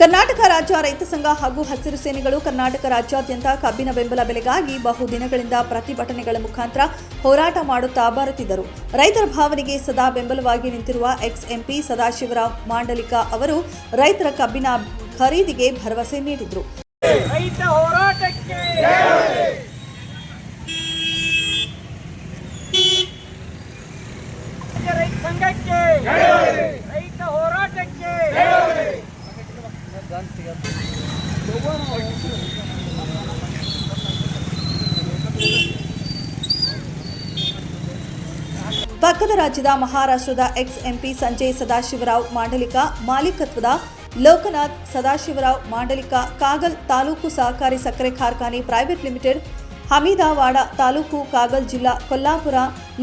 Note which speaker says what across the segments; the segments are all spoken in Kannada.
Speaker 1: ಕರ್ನಾಟಕ ರಾಜ್ಯ ರೈತ ಸಂಘ ಹಾಗೂ ಹಸಿರು ಸೇನೆಗಳು ಕರ್ನಾಟಕ ರಾಜ್ಯಾದ್ಯಂತ ಕಬ್ಬಿನ ಬೆಂಬಲ ಬೆಲೆಗಾಗಿ ಬಹು ದಿನಗಳಿಂದ ಪ್ರತಿಭಟನೆಗಳ ಮುಖಾಂತರ ಹೋರಾಟ ಮಾಡುತ್ತಾ ಬರುತ್ತಿದ್ದರು. ರೈತರ ಭಾವನೆಗೆ ಸದಾ ಬೆಂಬಲವಾಗಿ ನಿಂತಿರುವ ಎಕ್ಸ್ ಎಂಪಿ ಸದಾಶಿವರಾವ್ ಮಾಂಡಲಿಕ ಅವರು ರೈತರ ಕಬ್ಬಿನ ಖರೀದಿಗೆ ಭರವಸೆ ನೀಡಿದರು.
Speaker 2: ರೈತ ಹೋರಾಟಕ್ಕೆ ರೈತ ಸಂಘಕ್ಕೆ ರೈತ ಹೋರಾಟಕ್ಕೆ
Speaker 1: ಪಕ್ಕದ ರಾಜ್ಯದ ಮಹಾರಾಷ್ಟ್ರದ ಎಕ್ಸ್ ಎಂಪಿ ಸಂಜಯ್ ಸದಾಶಿವರಾವ್ ಮಾಂಡಲಿಕ, ಮಾಲೀಕತ್ವದ ಲೋಕನಾಥ್ ಸದಾಶಿವರಾವ್ ಮಾಂಡಲಿಕ, ಕಾಗಲ್ ತಾಲೂಕು ಸಹಕಾರಿ ಸಕ್ಕರೆ ಕಾರ್ಖಾನೆ ಪ್ರೈವೇಟ್ ಲಿಮಿಟೆಡ್, ಹಮೀದಾವಾಡ ತಾಲೂಕು ಕಾಗಲ್ ಜಿಲ್ಲಾ ಕೊಲ್ಲಾಪುರ.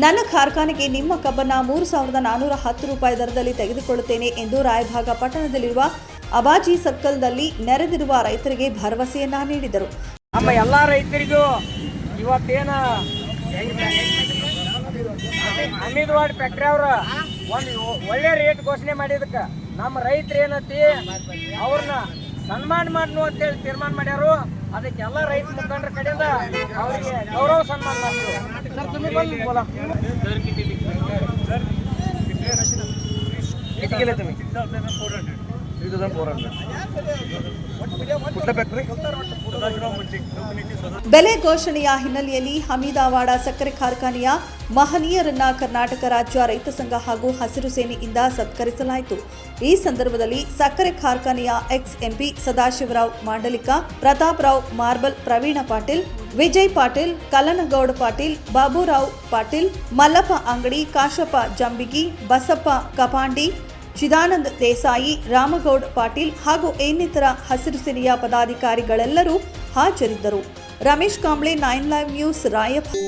Speaker 1: ನನ್ನ ಕಾರ್ಖಾನೆಗೆ ನಿಮ್ಮ ಕಬ್ಬನ್ನ ಮೂರು ಸಾವಿರದ ನಾನ್ನೂರ ಹತ್ತು ರೂಪಾಯಿ ದರದಲ್ಲಿ ತೆಗೆದುಕೊಳ್ಳುತ್ತೇನೆ ಎಂದು ರಾಯಭಾಗ ಪಟ್ಟಣದಲ್ಲಿರುವ ಅಬಾಜಿ ಸರ್ಕಲ್ನಲ್ಲಿ ನೆರೆದಿರುವ ರೈತರಿಗೆ ಭರವಸೆಯನ್ನ ನೀಡಿದರು.
Speaker 2: ನಮ್ಮ ಎಲ್ಲ ರೈತರಿಗೂ ಇವತ್ತೇನ ಹಮೀದ್ವಾಡ್ ಫ್ಯಾಕ್ಟ್ರಿ ಅವ್ರ ಒಂದು ಒಳ್ಳೆ ರೇಟ್ ಘೋಷಣೆ ಮಾಡಿದಕ್ಕ ನಮ್ಮ ರೈತರು ಏನತಿ ಅವ್ರನ್ನ ಸನ್ಮಾನ ಮಾಡ್ನು ಅಂತೇಳಿ ತೀರ್ಮಾನ ಮಾಡ್ಯಾರು. ಅದಕ್ಕೆ ಎಲ್ಲ ರೈತ ಮುಖಂಡರ ಕಡೆಯಿಂದ ಅವರಿಗೆ ಗೌರವ ಸನ್ಮಾನ ಮಾಡ್ತೀವಿ.
Speaker 1: ಬೆಲೆ ಘೋಷಣೆಯ ಹಿನ್ನೆಲೆಯಲ್ಲಿ ಹಮೀದಾವಾಡ ಸಕ್ಕರೆ ಕಾರ್ಖಾನೆಯ ಮಹನೀಯರನ್ನ ಕರ್ನಾಟಕ ರಾಜ್ಯ ರೈತ ಸಂಘ ಹಾಗೂ ಹಸಿರು ಸೇನೆಯಿಂದ ಸತ್ಕರಿಸಲಾಯಿತು. ಈ ಸಂದರ್ಭದಲ್ಲಿ ಸಕ್ಕರೆ ಕಾರ್ಖಾನೆಯ ಎಕ್ಸ್ ಎಂಪಿ ಸದಾಶಿವರಾವ್ ಮಾಂಡಲಿಕ ಪ್ರತಾಪ್ರಾವ್ ಮಾರ್ಬಲ್, ಪ್ರವೀಣ ಪಾಟೀಲ್, ವಿಜಯ್ ಪಾಟೀಲ್ ಕಲನಗೌಡ ಪಾಟೀಲ್, ಬಾಬುರಾವ್ ಪಾಟೀಲ್, ಮಲ್ಲಪ್ಪ ಅಂಗಡಿ, ಕಾಶಪ್ಪ ಜಂಬಿಗಿ, ಬಸಪ್ಪ ಕಪಾಂಡಿ ಚಿದಾನಂದ್ ದೇಸಾಯಿ, ರಾಮಗೌಡ ಪಾಟೀಲ್ ಹಾಗೂ ಇನ್ನಿತರ ಹಸಿರು ಸೇನೆಯ ಪದಾಧಿಕಾರಿಗಳೆಲ್ಲರೂ ಹಾಜರಿದ್ದರು. Ramesh Kamble, nine live news, Raybag